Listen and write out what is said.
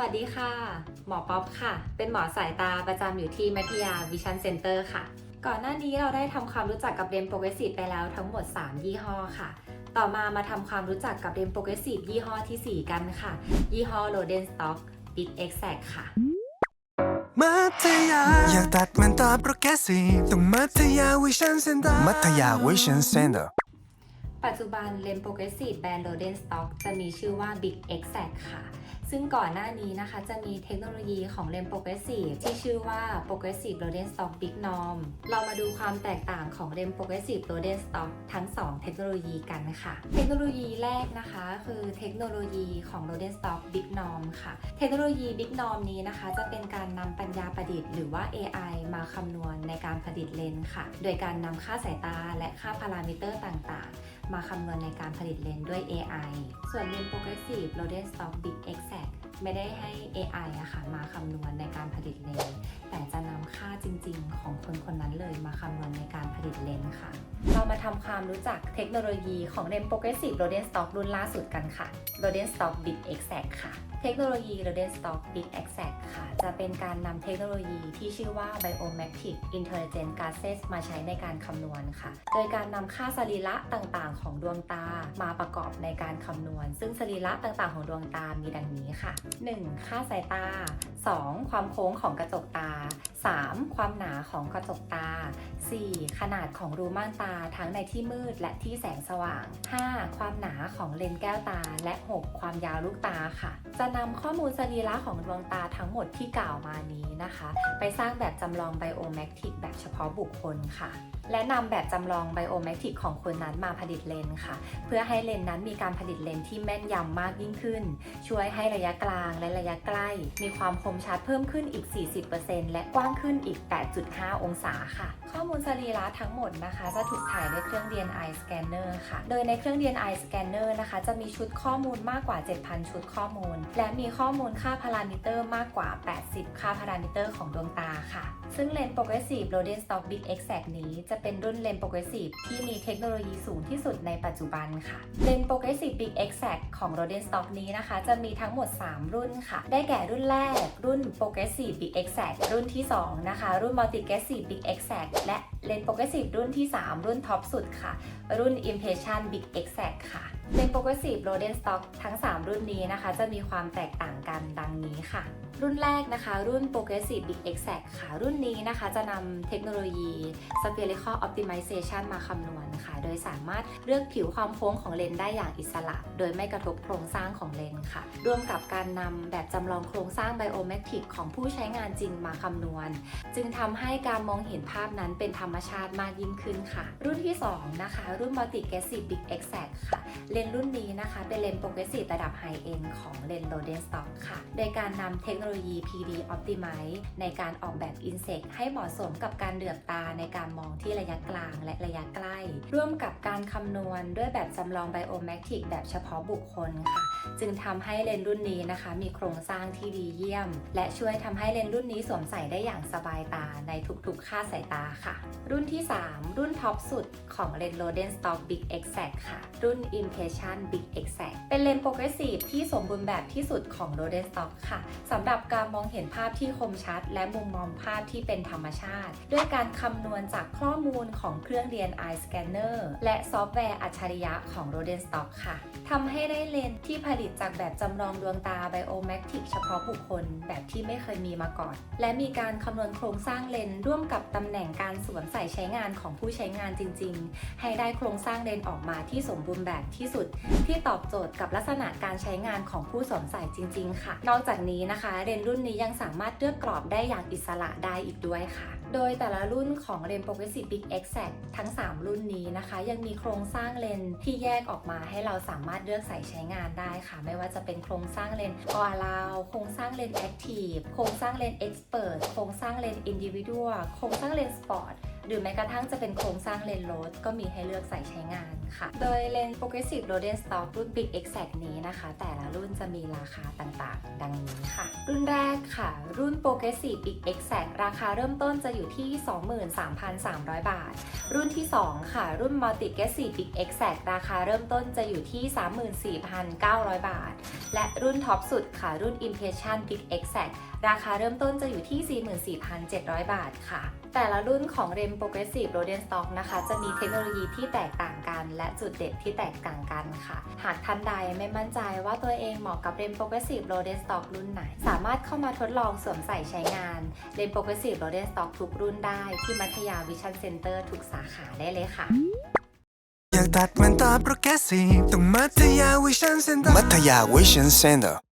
วัสดีค่ะ หมอป๊อปค่ะ เป็นหมอสายตาประจำอยู่ที่มัธยาวิชันเซ็นเตอร์ค่ะ ก่อนหน้านี้เราได้ทำความรู้จักกับเรนโปรเกรสซีฟไปแล้วทั้งหมด 3 ยี่ห้อค่ะ ต่อมามาทำความรู้จักกับเรนโปรเกรสซีฟยี่ห้อทีสี่4 กันค่ะ ยี่ห้อโ o เดนสต็อกบิ๊กเอ็กแซค่ะมัธยาอยากตัดมันตาโปรแกรสซีฟต้องมัธยาวิชันเซ็นเตอร์มัธยาวิชันเซ็นเตอร์ปัจจุบันเลนโปรเกรสซีฟแบรนด์โ o เดนสต็อกจะมีชื่อว่า Big e x a c t ค่ะ ซึ่งก่อนหน้านี้นะคะจะมีเทคโนโลยีของเลนโปรเกรสซีฟที่ชื่อว่า Progressive Rodent Stock Big Norm เรามาดูความแตกต่างของเลนโปรเกรสซีฟ Rodent Stock ทั้ง 2 เทคโนโลยีกันค่ะ เทคโนโลยีแรกนะคะคือเทคโนโลยีของ Rodent Stock Big Norm ค่ะ เทคโนโลยี Big Norm นี้นะคะ จะเป็นการนำปัญญาประดิษฐ์หรือว่า AI มาคำนวณในการผลิตเลนส์ค่ะ โดยการนำค่าสายตาและค่าพารามิเตอร์ต่างๆ มาคำนวณในการผลิตเลนส์ด้วย AI ส่วนเลนส์ Progressive Rodent Stock Big X ไม่ได้ให้ AI อะค่ะมาคำนวณในการผลิตเลนส์แต่จะนำค่าจริง ๆ ของคนคนนั้นเลยมาคำนวณในการผลิตเลนส์ค่ะ เรามาทำความรู้จักเทคโนโลยีของเลนส์ Progressive Rodent Stock รุ่นล่าสุดกันค่ะ Rodent Stock Big Exact ค่ะเทคโนโลยี Rodent Stock Big Exact ค่ะ จะเป็นการนำเทคโนโลยีที่ชื่อว่า Biometric Intelligent Gases มาใช้ในการคำนวณค่ะ โดยการนำค่าสรีระต่างๆ ของดวงตามาประกอบในการคำนวณ ซึ่งสรีระต่างๆ ของดวงตามีดังนี้ค่ะ 1. ค่าสายตา 2. ความโค้งของกระจกตา 3. ความหนาของกระจกตา 4. ขนาดของรูม่านตาทั้งในที่มืดและที่แสงสว่าง 5. ความหนาของเลนส์แก้วตา และ 6. ความยาวลูกตาค่ะ จะนำข้อมูลสรีระของดวงตาทั้งหมดที่กล่าวมานี้นะคะ ไปสร้างแบบจำลองไบโอแมกติกแบบเฉพาะบุคคลค่ะ และนำแบบจำลองไบโอแมกติกของคนนั้นมาผลิตเลนส์ค่ะ เพื่อให้เลนส์นั้นมีการผลิตเลนส์ที่แม่นยำมากยิ่งขึ้น ช่วยให้ระยะกลางและระยะใกล้ มีความคมชัดเพิ่มขึ้นอีก 40%และกว้างขึ้นอีก 8.5 องศาค่ะ ข้อมูลสรีระทั้งหมดนะคะ จะถูกถ่ายด้วยเครื่อง DNI scanner ค่ะ โดยในเครื่อง DNI scanner นะคะ จะมีชุดข้อมูลมากกว่า 7,000 ชุดข้อมูล และมีข้อมูลค่าพารามิเตอร์มากกว่า 80 ค่าพารามิเตอร์ของดวงตาค่ะ ซึ่งเลนส์ Progressive rodenstock Big Exact นี้จะเป็นรุ่นเลนโปรเกรสซีฟที่มีเทคโนโลยีสูงที่สุดในปัจจุบันค่ะ เลนโปรเกรสซีฟ Big Exact ของ r o d e n Stock นี้นะคะ จะมีทั้งหมด 3 รุ่นค่ะ ได้แก่รุ่นแรก รุ่น Progressive Big Exact รุ่นที่ 2 นะคะ รุ่น Multi Progressive Big Exact และเลนโปรเกรสซีฟรุ่นที่ 3 รุ่นท็อปสุดค่ะ รุ่น Impression Big Exact ค่ะเลนโปรเกรสซีฟโรเ r o d e n Stock ทั้ง 3 รุ่นนี้นะคะ จะมีความแตกต่างกันดังนี้ค่ะ รุ่นแรกนะคะ รุ่น Progressive Big Exact ค่ะ รุ่นนี้นะคะจะนำเทคโนโลยี Spherical Optimization มาคำนวณค่ะ โดยสามารถเลือกผิวความโค้งของเลนส์ได้อย่างอิสระ โดยไม่กระทบโครงสร้างของเลนส์ค่ะ ร่วมกับการนำแบบจำลองโครงสร้าง Biometric ของผู้ใช้งานจริงมาคำนวณ จึงทำให้การมองเห็นภาพนั้นเป็นธรรมชาติมากยิ่งขึ้นค่ะ รุ่นที่ 2 นะคะ รุ่น Multi Progressive Big Exact ค่ะ เลนส์รุ่นนี้นะคะ เป็นเลนส์ Progressive ระดับ High End ของเลนส์ Roden Stock ค่ะ โดยการนำเทคโนโลยี PD Optimize ในการออกแบบ Insect ให้เหมาะสมกับการเหลือบตาในการมองที่ระยะกลางและระยะใกล้ ร่วมกับการคำนวณด้วยแบบจำลอง Biometric แบบเฉพาะบุคคลค่ะ จึงทำให้เลนส์รุ่นนี้นะคะ มีโครงสร้างที่ดีเยี่ยม และช่วยทำให้เลนส์รุ่นนี้สวมใส่ได้อย่างสบายตาในทุกๆ ค่าสายตาค่ะ รุ่นที่ 3 รุ่นท็อปสุดของเลนส์ Roden Stock Big Exact ค่ะ รุ่น Impression Big Exact เป็นเลนส์ Progressive ที่สมบูรณ์แบบที่สุดของ Roden Stock ค่ะสำหรับการมองเห็นภาพที่คมชัด และมุมมองภาพที่เป็นธรรมชาติ ด้วยการคำนวณจากข้อมูลของเครื่อง DNI Scanner และซอฟต์แวร์อัจฉริยะของ Roden Stock ค่ะทำให้ได้เลนส์ที่ผลิตจากแบบจำลองดวงตา Biometric เฉพาะบุคคล แบบที่ไม่เคยมีมาก่อน และมีการคำนวณโครงสร้างเลนส์ร่วมกับตำแหน่งการสวมใส่ใช้งานของผู้ใช้งานจริง ๆ ให้ได้โครงสร้างเลนส์ออกมาที่สมบูรณ์แบบที่สุด ที่ตอบโจทย์กับลักษณะการใช้งานของผู้สวมใส่จริง ๆ ค่ะ นอกจากนี้นะคะเลนรุ่นนี้ยังสามารถเลือกกรอบได้อย่างอิสระได้อีกด้วยค่ะ โดยแต่ละรุ่นของเลนส์ Progressive Big Exact ทั้ง 3 รุ่นนี้นะคะ ยังมีโครงสร้างเลนส์ที่แยกออกมาให้เราสามารถเลือกใส่ใช้งานได้ค่ะ ไม่ว่าจะเป็นโครงสร้างเลนส์ All Around โครงสร้างเลนส์ Active โครงสร้างเลนส์ Expert โครงสร้างเลนส์ Individual โครงสร้างเลนส์ Sport หรือแม้กระทั่งจะเป็นโครงสร้างเลนส์รถก็มีให้เลือกใส่ใช้งาน ค่ะ โดยเลนส์ Progressive Rodent Stock รุ่น Big Exact นี้นะคะ แต่ละรุ่นจะมีราคาต่างๆ ดังนี้ค่ะ รุ่นแรกค่ะ รุ่น Progressive Big Exact ราคาเริ่มต้นจะอยู่ที่ 23,300 บาท รุ่นที่ 2 ค่ะ รุ่น Multi g a s s i Big Exact ราคาเริ่มต้นจะอยู่ที่ 34,900 บาท และรุ่นท็อปสุดค่ะ รุ่น Impression Big Exact ราคาเริ่มต้นจะอยู่ที่ 44,700 บาทค่ะแต่ละรุ่นของ REM Progressive Rodent Stock นะคะ จะมีเทคโนโลยีที่แตกต่างกัน และจุดเด่นที่แตกต่างกันค่ะ หากท่านใดไม่มั่นใจว่าตัวเองเหมาะกับ REM Progressive Rodent Stock รุ่นไหน สามารถเข้ามาทดลองสวมใส่ใช้งาน REM Progressive Rodent Stock ทุกรุ่นได้ที่มัธยา Vision Center ทุกสาขาได้เลยค่ะอยากตัดมันต่อโปรแกรสซีฟต้องมัธยาวิชันเซ็นเตอร์มัธยาวิชันเซ็นเตอร์